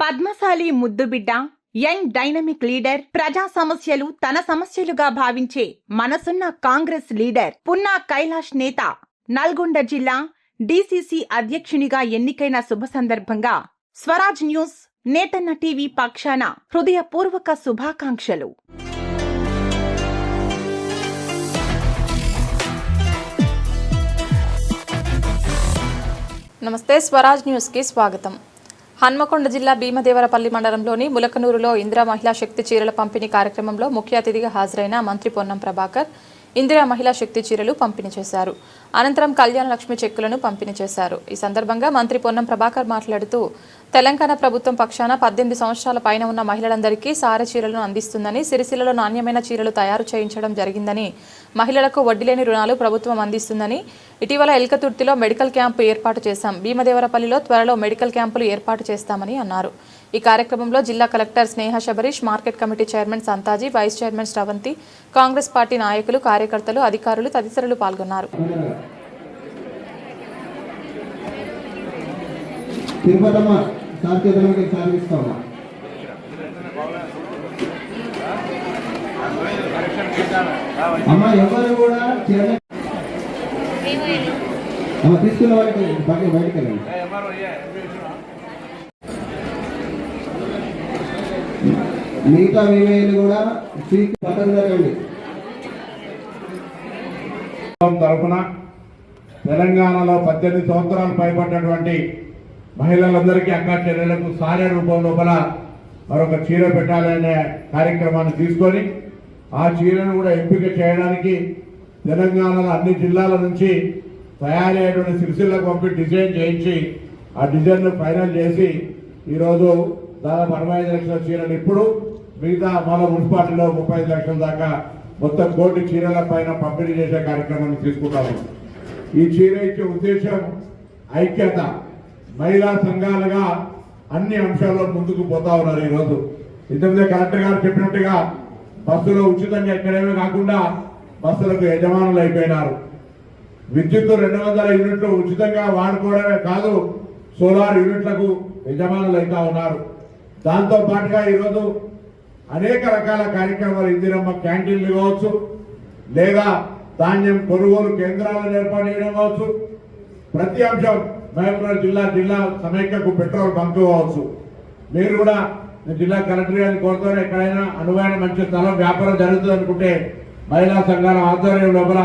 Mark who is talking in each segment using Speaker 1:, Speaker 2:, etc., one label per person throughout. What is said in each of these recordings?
Speaker 1: పద్మశాలి ముద్దుబిడ్డ young dynamic leader ప్రజా సమస్యలు తన సమస్యలుగా భావించే మనసున్న కాంగ్రెస్ లీడర్ పున్నా కైలాష్ నేత నల్గొండ జిల్లా డీసీసీ అధ్యక్షునిగా ఎన్నికైన శుభ సందర్భంగా స్వరాజ్ న్యూస్ నేతన్న టీవీ పక్షాన హృదయపూర్వక శుభాకాంక్షలు.
Speaker 2: నమస్తే స్వరాజ్ న్యూస్కి స్వాగతం. హన్మకొండ జిల్లా భీమదేవరపల్లి మండలంలోని ములకనూరులో ఇందిరా మహిళా శక్తి చీరల పంపిణీ కార్యక్రమంలో ముఖ్య అతిథిగా హాజరైన మంత్రి పొన్నం ప్రభాకర్ ఇందిరా మహిళా శక్తి చీరలు పంపిణీ చేశారు. అనంతరం కళ్యాణ లక్ష్మి చెక్కులను పంపిణీ చేశారు. ఈ సందర్భంగా మంత్రి పొన్నం ప్రభాకర్ మాట్లాడుతూ తెలంగాణ ప్రభుత్వం పక్షాన పద్దెనిమిది సంవత్సరాల పైన ఉన్న మహిళలందరికీ సారె చీరలను అందిస్తుందని సిరిసిల్లలో నాణ్యమైన చీరలు తయారు చేయించడం జరిగిందని మహిళలకు వడ్డీలేని రుణాలు ప్రభుత్వం అందిస్తుందని ఇటీవల ఎల్కతుర్తిలో మెడికల్ క్యాంపు ఏర్పాటు చేశాం. భీమదేవరపల్లిలో త్వరలో మెడికల్ క్యాంపులు ఏర్పాటు చేస్తామని అన్నారు. ఈ కార్యక్రమంలో జిల్లా collector Sneha Shabarish market committee chairman Santaji vice chairman Sravanthi Congress party నాయకులు కార్యకర్తలు అధికారులు తదితరులు పాల్గొన్నారు.
Speaker 3: తిరుపతమ్మ. సాంకేతికకి సాగిస్తామా అమ్మ ఎవరు కూడా చిన్న అమ్మ తీసుకున్న వాళ్ళకి బాగా బయటకు వెళ్ళండి. మిగతా వివేలు కూడా స్వీట్ పక్కన జరగండి
Speaker 4: తరఫున తెలంగాణలో పద్దెనిమిది సంవత్సరాలు పైబడ్డటువంటి మహిళలందరికీ అక్క చెల్లెలకు సారే రూపం లోపల మరొక చీర పెట్టాలనే కార్యక్రమాన్ని తీసుకొని ఆ చీరను కూడా ఎంపిక చేయడానికి తెలంగాణలో అన్ని జిల్లాల నుంచి తయారయ్యేటువంటి సిరిసిల్లకు పంపి డిజైన్ చేయించి ఆ డిజైన్ను ఫైనల్ చేసి ఈరోజు దాదాపు అరవై ఐదు లక్షల చీరలు ఇప్పుడు మిగతా మన మున్సిపాలిటీలో ముప్పై ఐదు లక్షల దాకా మొత్తం కోటి చీరల పైన పంపిణీ చేసే కార్యక్రమాన్ని తీసుకుంటాము. ఈ చీర ఇచ్చే ఉద్దేశం ఐక్యత. మహిళా సంఘాలుగా అన్ని అంశాల్లో ముందుకు పోతా ఉన్నారు ఈరోజు. ఇంతకుముందే కలెక్టర్ గారు చెప్పినట్టుగా బస్సులో ఉచితంగా ఎక్కడేమీ కాకుండా బస్సులకు యజమానులు అయిపోయినారు. విద్యుత్ రెండు వందల యూనిట్లు ఉచితంగా వాడుకోవడమే కాదు సోలార్ యూనిట్లకు యజమానులు అవుతా ఉన్నారు. దాంతో పాటుగా ఈరోజు అనేక రకాల కార్యక్రమాలు ఇందిరమ్మ క్యాంటీన్లు కావచ్చు లేదా ధాన్యం కొనుగోలు కేంద్రాలను ఏర్పాటు చేయడం కావచ్చు. ప్రతి అంశం మహబూబ్నగర్ జిల్లా జిల్లా సమైక్యకు పెట్రోల్ బంక్ కావచ్చు. మీరు కూడా జిల్లా కలెక్టర్ గారిని కోరుతారు ఎక్కడైనా అనువైన మంచి స్థలం వ్యాపారం జరుగుతుంది అనుకుంటే మహిళా సంఘాల ఆధ్వర్యం లోపల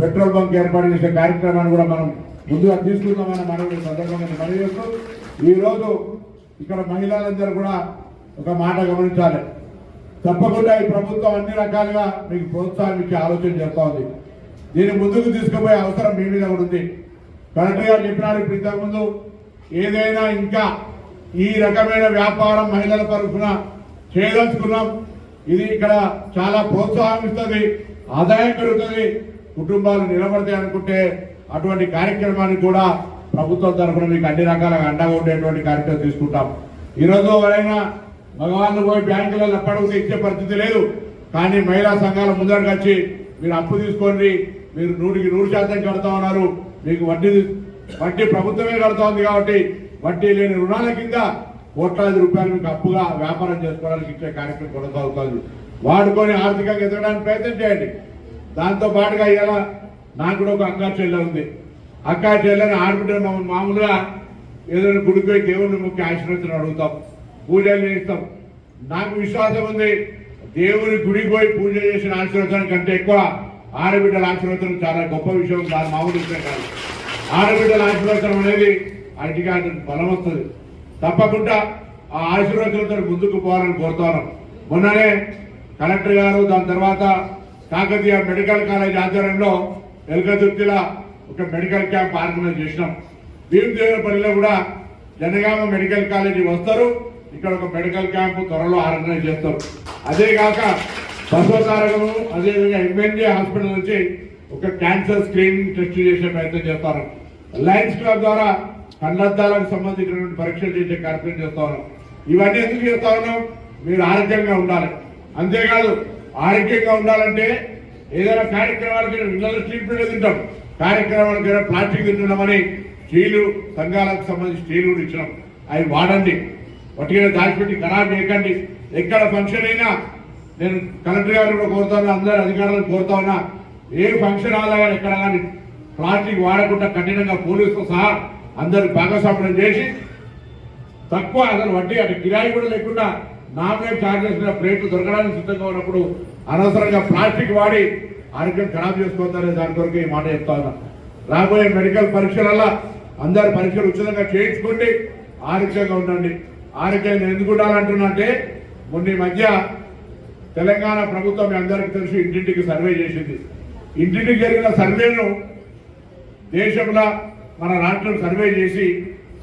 Speaker 4: పెట్రోల్ బంక్ ఏర్పాటు చేసే కార్యక్రమాన్ని కూడా మనం ముందుగా తీసుకుందామని మనం సందర్భంగా మనవి చేస్తూ ఈరోజు ఇక్కడ మహిళలందరూ కూడా ఒక మాట గమనించాలి. తప్పకుండా ఈ ప్రభుత్వం అన్ని రకాలుగా మీకు ప్రోత్సాహం ఇచ్చే ఆలోచన చేస్తూ ఉంది. దీన్ని ముందుకు తీసుకుపోయే అవసరం మీ మీద కూడా ఉంది. కలెక్టర్ గారు చెప్పినారు ఇప్పుడు ఇంతకుముందు ఏదైనా ఇంకా ఈ రకమైన వ్యాపారం మహిళల తరఫున చేయదలుచుకున్నాం. ఇది ఇక్కడ చాలా ప్రోత్సాహం ఇస్తుంది ఆదాయం పెరుగుతుంది కుటుంబాలు నిలబడతాయి అనుకుంటే అటువంటి కార్యక్రమాన్ని కూడా ప్రభుత్వం తరఫున మీకు అన్ని రకాలుగా అండగా ఉండేటువంటి కార్యక్రమం తీసుకుంటాం. ఈరోజు ఎవరైనా మగవాళ్ళు పోయి బ్యాంకులలో అప్పటికి ఇచ్చే పరిస్థితి లేదు కానీ మహిళా సంఘాల ముందరకు వచ్చి మీరు అప్పు తీసుకోండి మీరు నూటికి నూరు శాతం కడతా ఉన్నారు. మీకు వడ్డీ వడ్డీ ప్రభుత్వమే కడతా ఉంది కాబట్టి వడ్డీ లేని రుణాల కింద కోట్లాది రూపాయలు మీకు అప్పుగా వ్యాపారం చేసుకోవడానికి ఇచ్చే కార్యక్రమం కొనసాగుతుంది. వాడుకొని ఆర్థికంగా ఎదగడానికి ప్రయత్నం చేయండి. దాంతో పాటుగా ఇలా నాకు కూడా ఒక అక్కా చెల్లె ఉంది. అక్కా చెల్లెని ఆడబిడ్డ మామూలుగా ఏదైనా గుడిపోయి దేవుని దేవుడిని ముఖ్య ఆశీర్వచనం అడుగుతాం. పూజలు చేస్తాం. నాకు విశ్వాసం ఉంది. దేవుని గుడికి పోయి పూజ చేసిన ఆశీర్వచనం కంటే ఎక్కువ ఆడబిడ్డల ఆశీర్వచనం చాలా గొప్ప విషయం దాని మామూలు విషయం కాదు. ఆడబిడ్డల ఆశీర్వచనం అనేది అటుగా బలం వస్తుంది తప్పకుండా ఆ ఆశీర్వచనంతో ముందుకు పోవాలని కోరుతాను మొన్ననే కలెక్టర్ గారు దాని తర్వాత కాకతీయ మెడికల్ కాలేజ్ ఆధ్వర్యంలో ఎల్కదుర్తిల ఒక మెడికల్ క్యాంప్ ఆర్గనైజ్ చేసినాం. భీమదేవరపల్లిలో కూడా జనగామ మెడికల్ కాలేజీ వస్తారు. ఇక్కడ ఒక మెడికల్ క్యాంప్ త్వరలో ఆర్గనైజ్ చేస్తారు. అదే కాక సర్వకారకము అదేవిధంగా ఎంఎన్జే హాస్పిటల్ నుంచి ఒక క్యాన్సర్ స్క్రీనింగ్ టెస్ట్ చేసే ప్రయత్నం చేస్తాను. లయన్స్ క్లబ్ ద్వారా కళ్ళద్దాలకు సంబంధించినటువంటి పరీక్షలు చేసే కార్యక్రమం చేస్తా ఉన్నాం. ఇవన్నీ ఎందుకు చేస్తా ఉన్నాం? మీరు ఆరోగ్యంగా ఉండాలి. అంతేకాదు ఆరోగ్యంగా ఉండాలంటే ఏదైనా కార్యక్రమాలకి ఇళ్ళలో ట్రీట్మెంట్ తింటాం. కార్యక్రమాలకి ప్లాస్టిక్ తింటున్నామని స్టీలు సంఘాలకు సంబంధించి స్టీలు కూడా ఇచ్చినాం. అవి వాడండి. వాటికైనా దాచిపెట్టి ఖరాబ్ చేయకండి. ఎక్కడ ఫంక్షన్ అయినా నేను కలెక్టర్ గారు కూడా కోరుతాను అందరు అధికారులను కోరుతా ఉన్నా ఏ ఫంక్షన్ హాల్ కానీ ఎక్కడ కానీ ప్లాస్టిక్ వాడకుండా కఠినంగా పోలీసుతో సహా అందరు భాగస్వామ్యం చేసి తక్కువ అసలు వడ్డీ అంటే కిరాయి కూడా లేకుండా నామినేట్ ఛార్జెస్ మీద ప్లేట్లు దొరకడానికి సిద్ధంగా ఉన్నప్పుడు అనవసరంగా ప్లాస్టిక్ వాడి ఆరోగ్యం ఖరాబ్ చేసుకోవద్దనే దాని కొరకు ఈ మాట చెప్తా ఉన్నా. రాబోయే మెడికల్ పరీక్షలల్లో అందరు పరీక్షలు ఉచితంగా చేయించుకోండి ఆరోగ్యంగా ఉండండి. ఆరోగ్యంగా ఎందుకు ఉండాలంటున్నా అంటే మొన్న మధ్య తెలంగాణ ప్రభుత్వం మీ అందరికీ తెలుసు ఇంటింటికి సర్వే చేసింది. ఇంటింటికి జరిగిన సర్వేను దేశంలో మన రాష్ట్రం సర్వే చేసి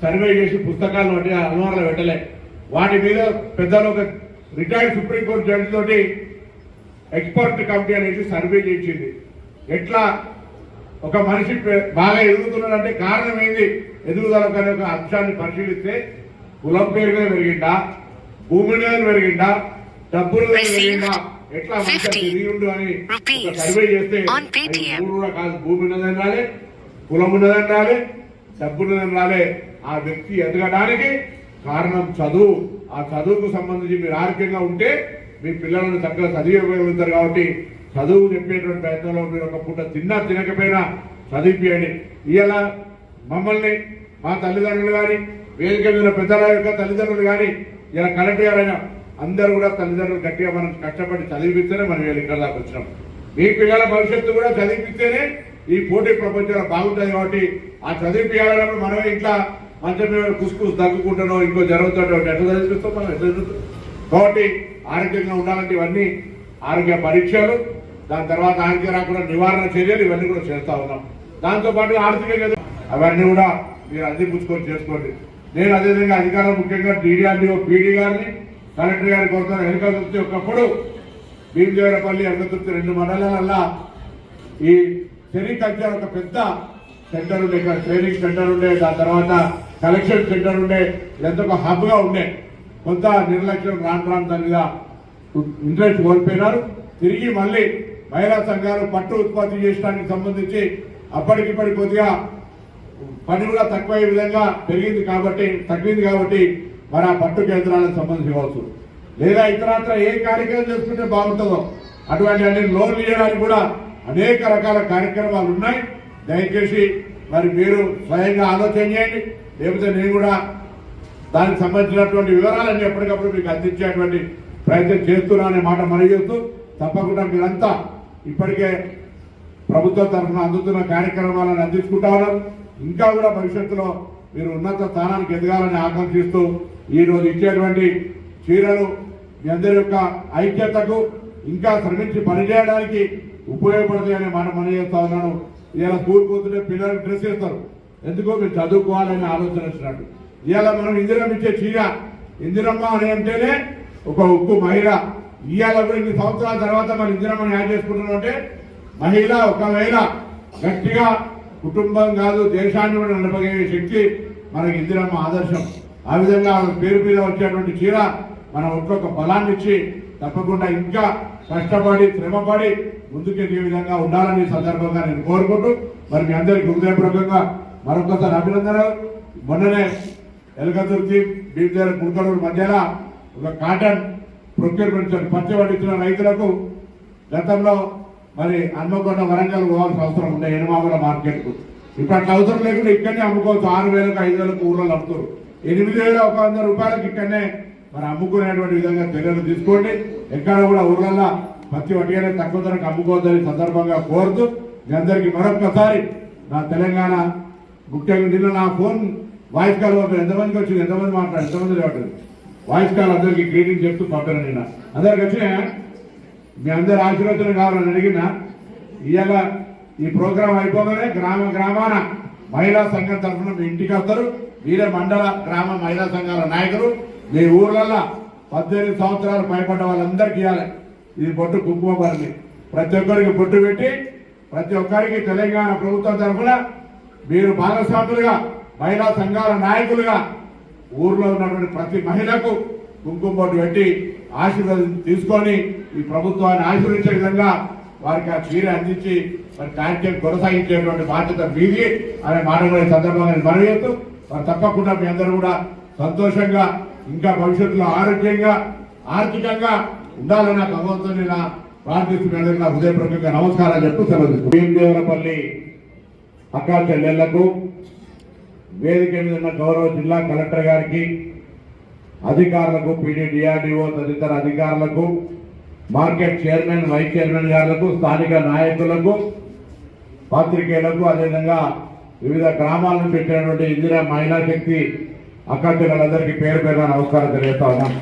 Speaker 4: సర్వే చేసి పుస్తకాలు వంటి అలవారులో పెట్టలే. వాటి మీద పెద్దలు ఒక రిటైర్డ్ సుప్రీంకోర్టు జడ్జి తోటి ఎక్స్పర్ట్ కమిటీ అనేసి సర్వే చేసింది. ఎట్లా ఒక మనిషి బాగా ఎదుగుతున్నాడంటే కారణం ఏంది? ఎదుగుదల ఒక అంశాన్ని పరిశీలిస్తే కులం పేరు మీద పెరిగిందా? భూమి మీద పెరిగిందా? డబ్బుల ఎట్లా మనిషి
Speaker 5: 50
Speaker 4: తిరిగిండు అని సర్వే చేస్తే కూడా కాదు భూమి ఉన్నదని రాలే కులం ఉన్నదని రాలే డబ్బు ఉన్నదని రాలే. ఆ వ్యక్తి ఎదగడానికి కారణం చదువు. ఆ చదువుకు సంబంధించి మీరు ఆరోగ్యంగా ఉంటే మీ పిల్లలను చక్కగా చదివిపోగలుగుతారు కాబట్టి చదువు చెప్పేటువంటి ప్రయత్నంలో మీరు ఒక పూట తిన్నా తినకపోయినా చదివిపియండి. ఇలా మమ్మల్ని మా తల్లిదండ్రులు కానీ వేదిక మీద పెద్దల యొక్క తల్లిదండ్రులు కానీ ఇలా కలెక్టర్ గారైనా అందరూ కూడా తల్లిదండ్రులు గట్టిగా మనం కష్టపడి చదివిస్తేనే మనం వీళ్ళు ఇక్కడ దాకా వచ్చినాం. మీ పిల్లల భవిష్యత్తు కూడా చదివిస్తేనే ఈ పోటీ ప్రపంచంలో బాగుంటుంది కాబట్టి ఆ చదివిపియాలన్నప్పుడు మనమే ఇట్లా మంచం మీద కుసుకుసు తగ్గుకుంటానో ఇంకో జరుగుతుంటో ఎట్లా చదివిస్తాం మనం? ఎట్లా కాబట్టి ఆరోగ్యంగా ఉండాలంటే ఇవన్నీ ఆరోగ్య పరీక్షలు దాని తర్వాత ఆరోగ్య రాకుండా నివారణ చర్యలు ఇవన్నీ కూడా చేస్తా ఉన్నాం. దాంతో పాటు ఆర్థికంగా అవన్నీ కూడా మీరు అందిపుచ్చుకొని చేసుకోండి. నేను అదేవిధంగా అధికారులు ముఖ్యంగా డీడీఆర్డీఓ పీడీ గారిని కలెక్టర్ గారి కోసం హెలికాప్టర్ ఒకప్పుడు భీమదేవరపల్లి అంగతుర్తి రెండు మండలాలల్లా ఈ సెరికల్చర్ ఒక పెద్ద సెంటర్ ఉండే ఇక్కడ ట్రైనింగ్ సెంటర్ ఉండే దాని తర్వాత కలెక్షన్ సెంటర్ ఉండే ఇదంతా ఒక హబ్గా ఉండే. కొంత నిర్లక్ష్యం రాను రాను దాని మీద ఇంట్రెస్ట్ కోల్పోయినారు. తిరిగి మళ్ళీ మహిళా సంఘాలు పట్టు ఉత్పత్తి చేయడానికి సంబంధించి అప్పటికిప్పటి కొద్దిగా పని కూడా తక్కువ విధంగా పెరిగింది కాబట్టి తగ్గింది కాబట్టి మరి ఆ పట్టు కేంద్రాలకు సంబంధించి ఇవ్వచ్చు లేదా ఇతరత్ర ఏ కార్యక్రమం చేసుకుంటే బాగుంటుందో అటువంటి అన్ని లోన్లు ఇవ్వడానికి కూడా అనేక రకాల కార్యక్రమాలు ఉన్నాయి. దయచేసి మరి మీరు స్వయంగా ఆలోచన చేయండి. లేకపోతే నేను కూడా దానికి సంబంధించినటువంటి వివరాలన్నీ ఎప్పటికప్పుడు మీకు అందించేటువంటి ప్రయత్నం చేస్తున్నా అనే మాట మనవి చేస్తూ తప్పకుండా మీరంతా ఇప్పటికే ప్రభుత్వం తరఫున అందుతున్న కార్యక్రమాలను అందించుకుంటా ఉన్నారు. ఇంకా కూడా భవిష్యత్తులో మీరు ఉన్నత స్థానానికి ఎదగాలని ఆకాంక్షిస్తూ ఈరోజు ఇచ్చేటువంటి చీరలు మీ అందరి యొక్క ఐక్యతకు ఇంకా శ్రమించి పనిచేయడానికి ఉపయోగపడతాయని మనం చేస్తా ఉన్నాను. ఇలా స్కూల్ పోతుంటే పిల్లలకు డ్రెస్ చేస్తారు ఎందుకో మీరు చదువుకోవాలని ఆలోచన వచ్చినట్టు. ఇవాళ మనం ఇందిరమ్మ ఇచ్చే చీర ఇందిరమ్మ అని అంటేనే ఒక ఉక్కు మహిళ. ఇవాళ కూడా ఇన్ని సంవత్సరాల తర్వాత మనం ఇందిరమ్మని యాడ్ చేసుకుంటున్నాం అంటే మహిళ ఒకవేళ గట్టిగా కుటుంబం కాదు దేశాన్ని కూడా నడపగలిగే శక్తి మనకి ఇందిరమ్మ ఆదర్శం. ఆ విధంగా ఆమె పేరు మీద వచ్చేటువంటి చీర మన ఒక్కొక్క ఒక బలాన్ని ఇచ్చి తప్పకుండా ఇంకా కష్టపడి శ్రమపడి ముందుకెళ్ళే విధంగా ఉండాలని సందర్భంగా నేను కోరుకుంటూ మరి మీ అందరికీ హృదయపూర్వకంగా మరొకసారి అభినందనలు. మొన్ననే ఎలకతుర్తి బీజేఆర్ కుడకడూరు మధ్యలో ఒక కాటన్ ప్రొక్యూర్మెంట్ పచ్చ పండించిన రైతులకు గతంలో మరి హన్మకొండ వరంగల్ పోవాల్సిన అవసరం ఉండే ఎనమామల మార్కెట్కు. ఇప్పుడు అట్లా అవసరం లేకుండా ఇక్కడనే అమ్ముకోవచ్చు. ఆరు వేలకు ఐదు వేలకు ఊర్లలో అమ్ముతారు. ఎనిమిది వేల ఒక వంద రూపాయలకు ఇక్కడనే మరి అమ్ముకునేటువంటి విధంగా చర్యలు తీసుకోండి. ఎక్కడ కూడా ఊర్లలో ప్రతి వట్టిగానే తక్కువ ధరకు అమ్ముకోవద్దని సందర్భంగా కోరుతూ మీ అందరికీ మరొక్కసారి నా తెలంగాణ ముఖ్యంగా నిన్న నా ఫోన్ వాయిస్ కాల్ పంపారు ఎంతమందికి వచ్చింది? ఎంతమంది మాట్లాడారు? ఎంతమంది లేవట్లేదు వాయిస్ కాల్ అందరికీ గ్రీటింగ్ చెప్తూ పంపారు నిన్న. అందరికి వచ్చినాయా? మీ అందరి ఆశీర్వచనం కావాలని అడిగిన ఇవాళ ఈ ప్రోగ్రాం అయిపోగానే గ్రామ గ్రామాన మహిళా సంఘం తరఫున మీ ఇంటికి వస్తారు. వీరే మండల గ్రామ మహిళా సంఘాల నాయకులు మీ ఊర్లల్లో పద్దెనిమిది సంవత్సరాలు పైపడ్డ వాళ్ళందరికీ ఇవ్వాలి ఇది బొట్టు కుంకుమపరిని ప్రతి ఒక్కరికి బొట్టు పెట్టి ప్రతి ఒక్కరికి తెలంగాణ ప్రభుత్వం తరఫున మీరు భాగస్వాములుగా మహిళా సంఘాల నాయకులుగా ఊర్లో ఉన్నటువంటి ప్రతి మహిళకు కుంకుమ బొట్టు పెట్టి ఆశీర్వాదం తీసుకొని ఈ ప్రభుత్వాన్ని ఆశీర్వించే విధంగా వారికి ఆ చీర అందించి మరి కార్యక్రమం కొనసాగించేటువంటి బాధ్యత మీది. అనే మాట కూడా ఈ సందర్భంగా నేను మనవి చేస్తూ మరి తప్పకుండా మీ అందరూ కూడా సంతోషంగా ఇంకా భవిష్యత్తులో ఆరోగ్యంగా ఆర్థికంగా ఉండాలని నాకు భగవంతుని నా ప్రార్థిస్తున్నాను నా హృదయపూర్వకంగా నమస్కారాలు చెప్తూ సెలవు భీమదేవరపల్లి అక్కా చెల్లెళ్ళకు వేదిక మీద ఉన్న గౌరవ జిల్లా కలెక్టర్ గారికి అధికారులకు పీడీ డిఆర్డిఓ తదితర అధికారులకు మార్కెట్ చైర్మన్ వైస్ చైర్మన్ గారులకు స్థానిక నాయకులకు పాత్రికేయులకు అదేవిధంగా వివిధ గ్రామాల నుంచి ఇందిరా మహిళా శక్తి అక్క పేరు పేరున నమస్కారం తెలియజేస్తా ఉన్నాం.